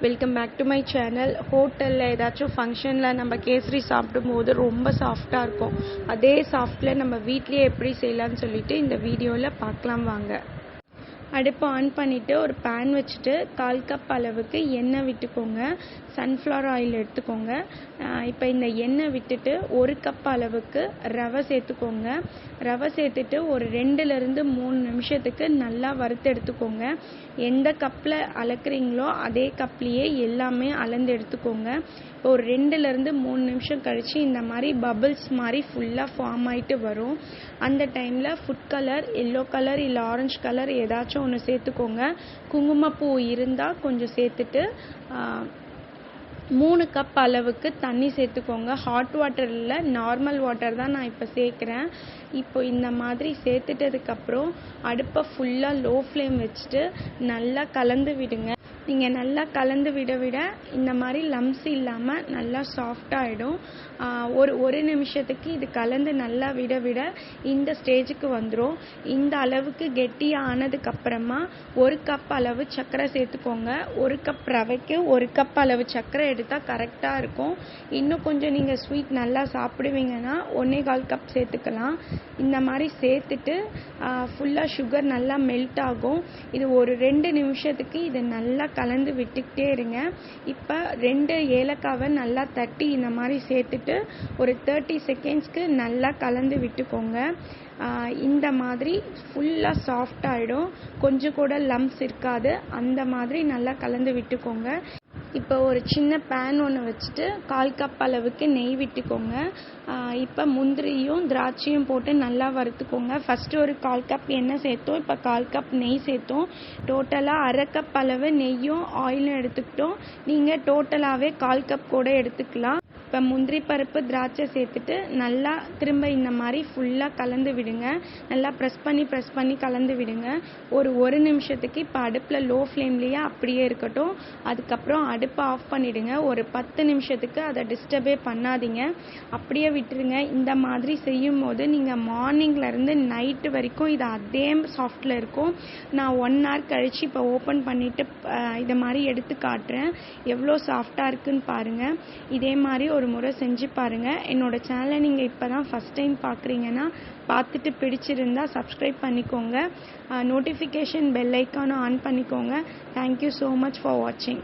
Welcome back to my channel ஹோட்டலில் ஏதாச்சும் ஃபங்க்ஷனில் நம்ம கேசரி சாப்பிடும்போது ரொம்ப சாஃப்டாக இருக்கும் அதே சாஃப்டில் நம்ம வீட்லேயே எப்படி செய்யலாம்னு சொல்லிட்டு இந்த வீடியோவில் பார்க்கலாம் வாங்க. அடுப்பை ஆன் பண்ணிவிட்டு ஒரு பேன் வச்சுட்டு கால் கப் அளவுக்கு எண்ணெய் விட்டுக்கோங்க. சன்ஃப்ளவர் ஆயில் எடுத்துக்கோங்க. இப்போ இந்த எண்ணெய் விட்டுட்டு ஒரு கப் அளவுக்கு ரவை சேர்த்துக்கோங்க. ரவை சேர்த்துட்டு ஒரு ரெண்டுலேருந்து மூணு நிமிஷத்துக்கு நல்லா வறுத்து எடுத்துக்கோங்க. எந்த கப்பில் அளக்குறீங்களோ அதே கப்லேயே எல்லாமே அளந்து எடுத்துக்கோங்க. இப்போ ஒரு ரெண்டுலேருந்து மூணு நிமிஷம் கழித்து இந்த மாதிரி பபிள்ஸ் மாதிரி ஃபுல்லாக ஃபார்ம் ஆகிட்டு வரும். அந்த டைமில் ஃபுட் கலர் எல்லோ கலர் இல்லை ஆரஞ்சு கலர் ஏதாச்சும் ஒன்று சேர்த்துக்கோங்க. குங்குமப்பூ இருந்தால் கொஞ்சம் சேர்த்துட்டு மூணு கப் அளவுக்கு தண்ணி சேர்த்துக்கோங்க. ஹாட் வாட்டர் இல்லை நார்மல் வாட்டர் தான் நான் இப்போ சேர்க்குறேன். இப்போ இந்த மாதிரி சேர்த்துட்டதுக்கப்புறம் அடுப்பை ஃபுல்லாக லோ ஃப்ளேம் வச்சுட்டு நல்லா கலந்து விடுங்க. நீங்கள் நல்லா கலந்து விட விட இந்த மாதிரி லம்ஸ் இல்லாமல் நல்லா சாஃப்டாகிடும் ஒரு ஒரு நிமிஷத்துக்கு இது கலந்து நல்லா விட விட இந்த ஸ்டேஜுக்கு வந்துடும் இந்த அளவுக்கு கெட்டியாக ஆனதுக்கப்புறமா ஒரு கப் அளவு சர்க்கரை சேர்த்துக்கோங்க. ஒரு கப் ரவைக்கு ஒரு கப் அளவு சர்க்கரை எடுத்தால் கரெக்டாக இருக்கும். இன்னும் கொஞ்சம் நீங்கள் ஸ்வீட் நல்லா சாப்பிடுவீங்கன்னா ஒன்றே கால் கப் சேர்த்துக்கலாம். இந்த மாதிரி சேர்த்துட்டு ஃபுல்லாக சுகர் நல்லா மெல்ட் ஆகும். இது ஒரு ரெண்டு நிமிஷத்துக்கு இது நல்லா கலந்து விட்டுக்கிட்டே இருங்க. இப்போ ரெண்டு ஏலக்காவை நல்லா தட்டி இந்த மாதிரி சேர்த்துட்டு ஒரு தேர்ட்டி செகண்ட்ஸ்க்கு நல்லா கலந்து விட்டுக்கோங்க. இந்த மாதிரி ஃபுல்லாக சாஃப்ட் ஆகிடும் கொஞ்சம் கூட லம்ஸ் இருக்காது. அந்த மாதிரி நல்லா கலந்து விட்டுக்கோங்க. இப்போ ஒரு சின்ன பேன் ஒன்று வச்சுட்டு கால் கப் அளவுக்கு நெய் விட்டுக்கோங்க. இப்போ முந்திரியும் திராட்சையும் போட்டு நல்லா வறுத்துக்கோங்க. ஃபஸ்ட்டு ஒரு கால் கப் எண்ணெய் சேர்த்தோம். இப்போ கால் கப் நெய் சேர்த்தோம். டோட்டலாக அரை கப் அளவு நெய்யும் ஆயிலும் எடுத்துக்கிட்டோம். நீங்கள் டோட்டலாகவே கால் கப் கூட எடுத்துக்கலாம். இப்போ முந்திரி பருப்பு திராட்சை சேர்த்துட்டு நல்லா திரும்ப இந்த மாதிரி ஃபுல்லாக கலந்து விடுங்க. நல்லா ப்ரெஸ் பண்ணி ப்ரெஸ் பண்ணி கலந்து விடுங்க. ஒரு ஒரு நிமிஷத்துக்கு இப்போ அடுப்பில் லோ ஃப்ளேம்லேயே அப்படியே இருக்கட்டும். அதுக்கப்புறம் அடுப்பை ஆஃப் பண்ணிவிடுங்க ஒரு பத்து நிமிஷத்துக்கு அதை டிஸ்டர்பே பண்ணாதீங்க. அப்படியே விட்டுருங்க. இந்த மாதிரி செய்யும் போது நீங்கள் மார்னிங்லேருந்து நைட்டு வரைக்கும் இது அதே சாஃப்டில் இருக்கும். நான் ஒன் ஹவர் கழித்து இப்போ ஓப்பன் பண்ணிவிட்டு இதை மாதிரி எடுத்து காட்டுறேன். எவ்வளோ சாஃப்டாக இருக்குன்னு பாருங்கள் இதே மாதிரி ஒரு முறை செஞ்சு பாருங்கள் என்னோட சேனலை நீங்கள் இப்போ தான் ஃபஸ்ட் டைம் பார்க்குறீங்கன்னா பார்த்துட்டு பிடிச்சிருந்தா சப்ஸ்கிரைப் பண்ணிக்கோங்க. நோட்டிஃபிகேஷன் பெல் ஐக்கானும் ஆன் பண்ணிக்கோங்க. Thank you so much for வாட்சிங்